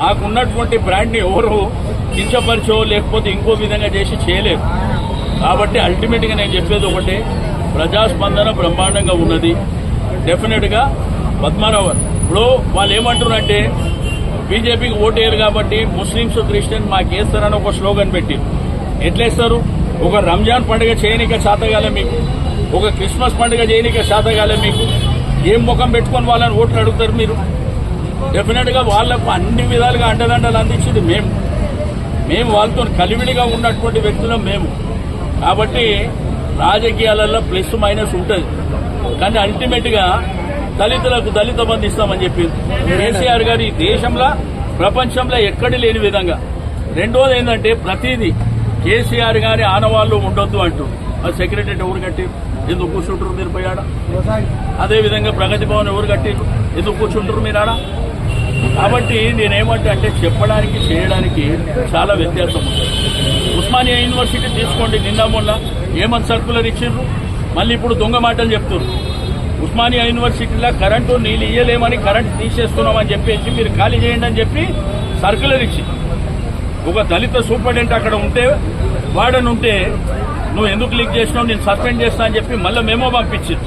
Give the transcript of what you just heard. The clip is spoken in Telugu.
మాకున్నటువంటి బ్రాండ్ని ఎవరు కించపరిచో లేకపోతే ఇంకో విధంగా చేసి చేయలేరు. కాబట్టి అల్టిమేట్గా నేను చెప్పేది ఒకటే ప్రజాస్పందన బ్రహ్మాండంగా ఉన్నది. డెఫినెట్గా పద్మారావు ఇప్పుడు వాళ్ళు ఏమంటున్నారంటే బీజేపీకి ఓటేయరు కాబట్టి ముస్లింస్ క్రిస్టియన్ మాకు వేస్తారని ఒక స్లోగన్ పెట్టి ఎట్లేస్తారు? ఒక రంజాన్ పండుగ చేయనిక శాతగాలే మీకు. ఒక క్రిస్మస్ పండుగ చేయనిక శాతగాలే మీకు. ఏం ముఖం పెట్టుకొని వాళ్ళని ఓట్లు అడుగుతారు మీరు? డెఫినెట్గా వాళ్ళకు అన్ని విధాలుగా అండదండలు అందించింది మేము. మేము వాళ్ళతో కలివిడిగా ఉన్నటువంటి వ్యక్తులం మేము. కాబట్టి రాజకీయాలలో ప్లస్ మైనస్ ఉంటుంది. కానీ అల్టిమేట్గా దళితులకు దళిత బంధు ఇస్తామని చెప్పింది. కేసీఆర్ గారు ఈ దేశంలో ప్రపంచంలో ఎక్కడి లేని విధంగా. రెండోది ఏంటంటే ప్రతిదీ కేసీఆర్ గారి ఆనవాళ్ళు ఉండొద్దు అంటూ. ఆ సెక్రటరీ ఎవరు కట్టి ఎందుకు కూర్చుంటారు మీరు పోయాడ అదే విధంగా ప్రగతి భవన్ ఎవరు కట్టిరు? ఎందుకు కూర్చుంటారు మీరు ఆడ? కాబట్టి నేనేమంటే అంటే చెప్పడానికి చేయడానికి చాలా వ్యత్యాసం ఉంది. ఉస్మానియా యూనివర్సిటీ తీసుకోండి నిన్న మొన్న ఏమని సర్కులర్ ఇచ్చిండ్రు. మళ్ళీ ఇప్పుడు దొంగ మాటలు చెప్తున్నారు ఉస్మానియా యూనివర్సిటీలో కరెంటు నీళ్ళు ఇయ్యలేమని కరెంట్ తీసేస్తున్నామని చెప్పేసి మీరు ఖాళీ చేయండి అని చెప్పి సర్కులర్ ఇచ్చి ఒక దళిత సూపరింటెండెంట్ అక్కడ ఉంటే వాడనుంటే నువ్వు ఎందుకు లీక్ చేసినావు? నేను సస్పెండ్ చేస్తా అని చెప్పి మళ్ళీ మేమో పంపించింది.